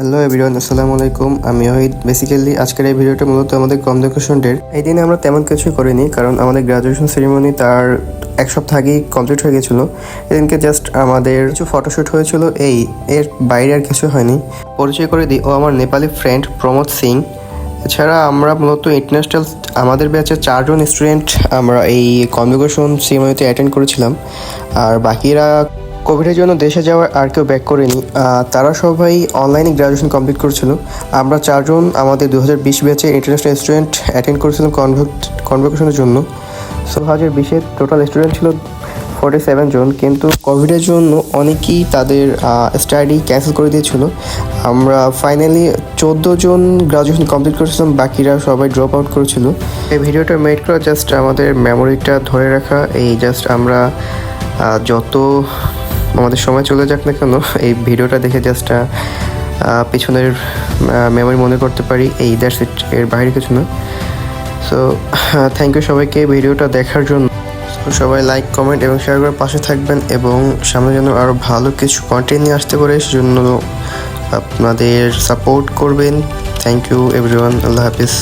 Hello everyone আসসালামু আলাইকুম। আমি ওহিদ বেসিক্যালি আজকের এই ভিডিওটা মূলত আমাদের কনভোকেশন ডের এই দিনে আমরা তেমন কিছুই করিনি, কারণ আমাদের গ্রাজুয়েশন সেরিমনি তার এক সপ্তাহ আগেই কমপ্লিট হয়ে গেছিল। এদিনকে জাস্ট আমাদের কিছু ফটোশ্যুট হয়েছিল। এই, এর বাইরে আর কিছু হয়নি। পরিচয় করে দিই, ও আমার নেপালি ফ্রেন্ড প্রমোদ সিং। এছাড়া আমরা মূলত ইন্টারন্যাশনাল আমাদের ব্যাচের চারজন স্টুডেন্ট আমরা এই কনভোকেশন সেরিমনিতে অ্যাটেন্ড করেছিলাম। আর বাকিরা কোভিডের জন্য দেশে যাওয়ার আর কেউ ব্যাক করেনি। তারা সবাই অনলাইনে গ্রাজুয়েশন কমপ্লিট করেছিল। আমরা চারজন আমাদের দু হাজার বিশ ব্যাচে ইন্টারন্যাশনাল স্টুডেন্ট অ্যাটেন্ড করেছিলাম কনভোকেশনের জন্য। সো হাজার বিশের টোটাল স্টুডেন্ট ছিল ফোর্টি সেভেন জন। কিন্তু কোভিডের জন্য অনেকেই তাদের স্টাডি ক্যান্সেল করে দিয়েছিল। আমরা ফাইনালি চোদ্দ জন গ্রাজুয়েশন কমপ্লিট করেছিলাম। বাকিরা সবাই ড্রপ আউট করেছিল। এই ভিডিওটা মেড করা জাস্ট আমাদের মেমোরিটা ধরে রাখা। এই জাস্ট আমরা যত আমাদের সময় চলে যাক না কেন, এই ভিডিওটা দেখে জাস্ট পিছনের মেমোরি মনে করতে পারি, এই দ্যাটস ইট এর বাইরে কিছু না। সো থ্যাংক ইউ সবাইকে ভিডিওটা দেখার জন্য। সবাই লাইক কমেন্ট এবং শেয়ার করে পাশে থাকবেন এবং সামনে যেন আরও ভালো কিছু কন্টেন্ট নিয়ে আসতে পারে, সেজন্য আপনাদের সাপোর্ট করবেন। Thank you everyone Allah Hafiz.